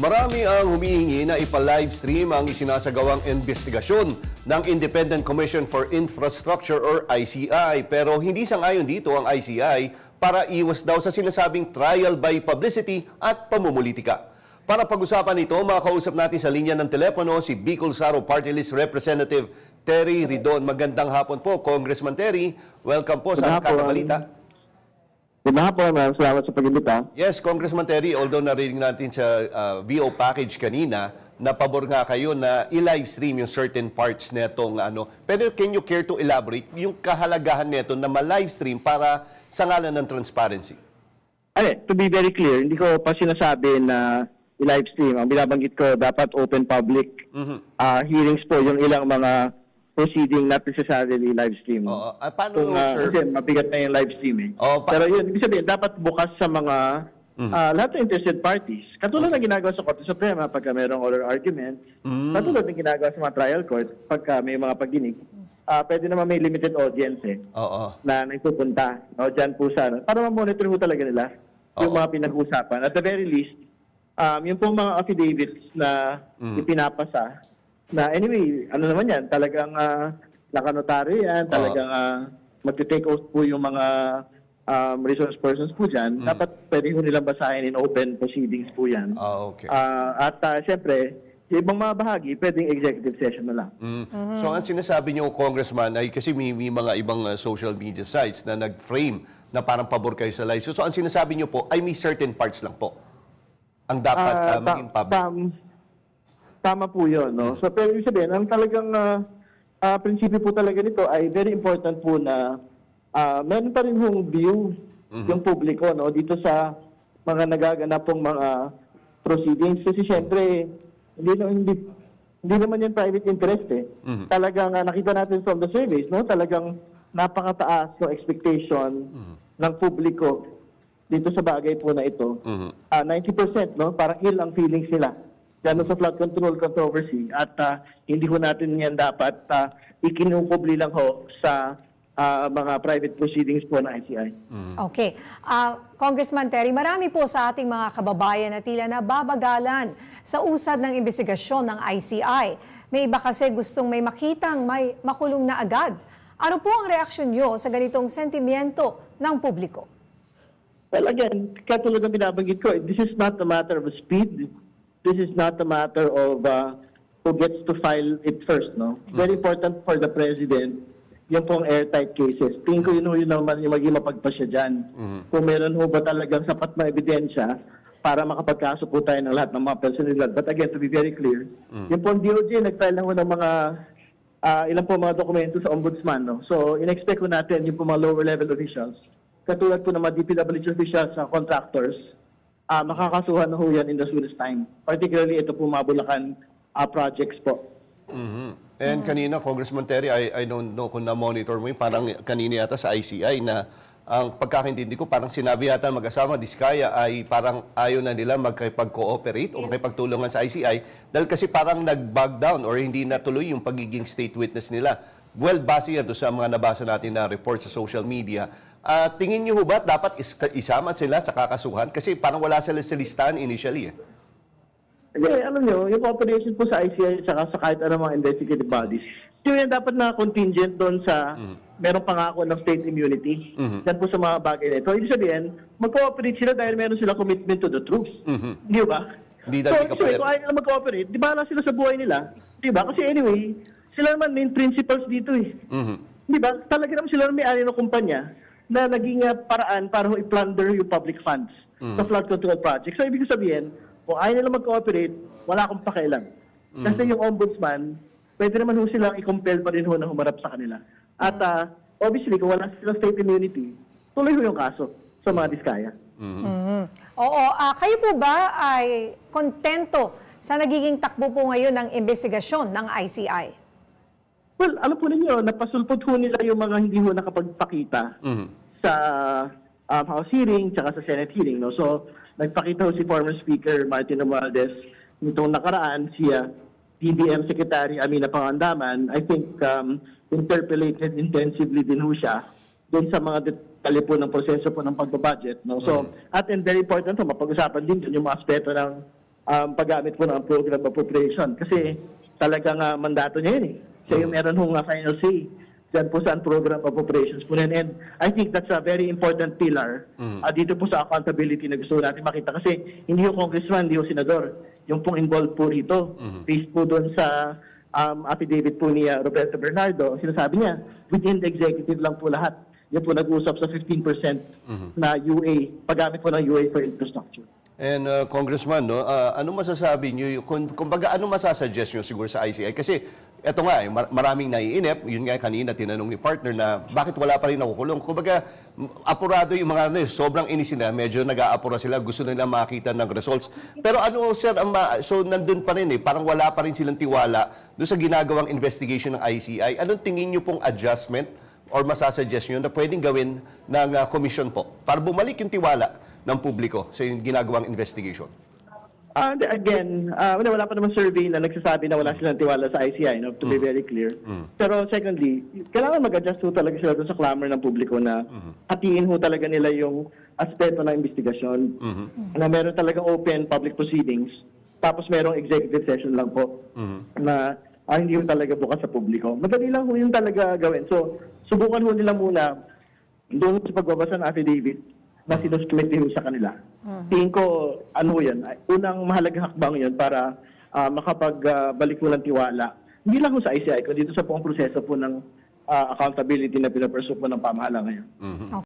Marami ang humihingi na ipa-livestream ang isinasagawang investigasyon ng Independent Commission for Infrastructure or ICI. Pero hindi sang-ayon dito ang ICI para iwas daw sa sinasabing trial by publicity at pamumulitika. Para pag-usapan ito, makakausap natin sa linya ng telepono si Bicol Saro Party List Representative Terry Ridon. Magandang hapon po, Congressman Terry. Welcome po sa Magandang hapon. Good hapon, ma'am. Salamat sa pag-imbita. Yes, Congressman Terry, although narinig natin sa uh, VO package kanina, na pabor nga kayo na i-live stream yung certain parts netong ano. Pero can you care to elaborate yung kahalagahan neto na ma-live stream para sa ngalan ng transparency? Ay, to be very clear, hindi ko pa sinasabi na i-live stream. Ang binabanggit ko, dapat open public ah, hearings po yung ilang mga proceeding not necessarily live stream. Oo. Ah, paano, Kung, ah, sir? kasi mabigat na yung live stream eh. Oo, pa- Pero yun, ibig sabihin, dapat bukas sa mga ah, lahat ng interested parties. Katulad ng ginagawa sa Korte Suprema pagka mayroong oral argument, katulad ng ginagawa sa mga trial court pagka may mga pagdinig, ah pwede naman may limited audience eh. Oo. na nagpupunta no, dyan po sa, para ma-monitor po talaga nila yung Oo. mga pinag-usapan. At the very least, um, yung pong mga affidavits na ipinapasa, na anyway, ano naman yan, talagang uh, nakanotaryo yan, talagang uh, magte-take oath po yung mga um, resource persons po dyan, dapat pwede po nilang basahin in open proceedings po yan. Ah, okay. Ah, at uh, siyempre, yung ibang mga bahagi, pwedeng executive session na lang. Mm. So ang sinasabi niyo, Congressman, ay kasi may, may mga ibang uh, social media sites na nag-frame na parang pabor kayo sa live. So, ang sinasabi niyo po ay may certain parts lang po ang dapat Ah, uh, maging ta- public. tam- tama po yun. No? So, pero ibig sabihin, ang talagang ah, ah, prinsipyo po talaga nito ay very important po na ah, meron pa rin hong view yung publiko no, dito sa mga nagaganap pong mga proceedings. Kasi siyempre, hindi, hindi, hindi naman yan private interest eh. Talagang ah, nakita natin from the surveys, no? talagang napakataas yung expectation ng publiko dito sa bagay po na ito. Ah, 90% no, parang ill ang feelings nila dyan sa flood control controversy at ah, hindi ho natin yan dapat uh, ikinukubli lang ho sa ah, mga private proceedings po ng ICI. Okay. Ah, Congressman Terry, marami po sa ating mga kababayan na tila nababagalan sa usad ng investigasyon ng ICI. May iba kasi gustong may makitang may makulong na agad. Ano po ang reaksyon nyo sa ganitong sentimiento ng publiko? Well, again, katulad ng binabanggit ko, this is not a matter of speed. This is not a matter of uh, who gets to file it first, no? Very important for the President yung pong airtight cases. Tingin ko yun ho yun naman yung maging mapagpasya dyan. Kung meron ho ba talagang sapat na ebidensya para makapagkaso po tayo ng lahat ng mga personalidad. But again, to be very clear, yung pong DOJ, nag-file na ho ng mga ah, ilan po mga dokumento sa ombudsman. No? So, in-expect ko natin yung po mga lower level officials, katulad po ng mga DPWH officials sa contractors, ah makakasuhan na ho yan in the soonest time. Particularly ito po mga Bulacan ah, projects po. Mhm. And kanina, Congressman Terry, I, I don't know kung na-monitor mo yun, parang kanina yata sa ICI na ang pagkakintindi ko, parang sinabi yata mag-asama, Diskaya, ay parang ayaw na nila magkipag-cooperate o magkipagtulungan sa ICI dahil kasi parang nag-bug down or hindi natuloy yung pagiging state witness nila. Well, base yan sa mga nabasa natin na report sa social media. Ah, tingin niyo ba dapat is- isama sila sa kakasuhan? Kasi parang wala sila sa listahan initially. Eh. Kasi alam nyo, yung cooperation po sa ICI at saka sa kahit anong mga investigative bodies, yun yan dapat na contingent doon sa merong pangako ng state immunity. Yan po sa mga bagay na ito. Ibig sabihin, mag-cooperate sila dahil meron sila commitment to the truth. Di ba? Hindi so, sabihin, kapalit. kung ayaw nila mag-cooperate, di ba na sila sa buhay nila? Di ba? Kasi anyway, sila naman main principles dito eh. Di ba? Talaga naman sila may ari ng kumpanya na naging uh, paraan para ho i-plunder yung public funds sa flood control project. So, ibig sabihin, kung ayaw nila mag-cooperate, wala akong pakialam. Kasi yung ombudsman, pwede naman ho silang i-compel pa rin ho na humarap sa kanila. At uh, obviously, kung wala silang state immunity, tuloy ho yung kaso sa mga diskaya. Mhm. Oo, ah, kayo po ba ay kontento sa nagiging takbo po ngayon ng investigasyon ng ICI? Well, alam po ninyo, napasulpot ho nila yung mga hindi ho nakapagpakita sa um, House hearing tsaka sa Senate hearing. No? So, nagpakita si former Speaker Martin Romualdez nitong nakaraan siya DBM Secretary Amina Pangandaman, I think um, interpolated intensively din ho siya doon sa mga detalye po ng proseso po ng pagbabudget. No? So, at and very important ho, mapag-usapan din dun yung mga aspeto ng um, paggamit po ng program appropriation. Kasi talagang ah, mandato niya yun eh. Siya yung meron hong ah, final say dyan po sa program appropriations po na yun. And I think that's a very important pillar ah, dito po sa accountability na gusto natin makita. Kasi hindi yung congressman, hindi yung senador. Yung pong involved po rito. Based po doon sa um, affidavit po ni ah, Roberto Bernardo, sinasabi niya, within the executive lang po lahat. Yan po nag-uusap sa 15% na UA, paggamit po ng UA for infrastructure. And uh, Congressman, no, uh, ano masasabi niyo, kung, kumbaga ano masasuggest niyo siguro sa ICI? Kasi eto nga, eh, mar- maraming naiinip, yun nga kanina tinanong ni partner na bakit wala pa rin nakukulong. Kumbaga, apurado yung mga ano, eh, sobrang inis sila, medyo nag-aapura sila, gusto nila makita ng results. Pero ano sir, ang so nandun pa rin eh, parang wala pa rin silang tiwala doon sa ginagawang investigation ng ICI. Anong tingin niyo pong adjustment or masasuggest niyo na pwedeng gawin ng uh, commission po para bumalik yung tiwala ng publiko sa yung ginagawang investigation? And again, uh, wala, wala pa naman survey na nagsasabi na wala silang tiwala sa ICI, no, to be very clear. Pero secondly, kailangan mag-adjust ho talaga sila sa clamor ng publiko na hatiin ho talaga nila yung aspeto ng investigasyon. Na meron talagang open public proceedings, tapos merong executive session lang po na ah, hindi ho talaga bukas sa publiko. Madali lang ho yung talaga gawin. So, subukan ho nila muna doon sa pagbabasa ng affidavit na sinuspect ho sa kanila. Tingin ko, ano yan, unang mahalagang hakbang yun para ah, makapagbalik mo ng tiwala. Hindi lang sa ICI, kundi dito sa buong proseso po ng ah, accountability na pinapursue po ng pamahalaan ngayon.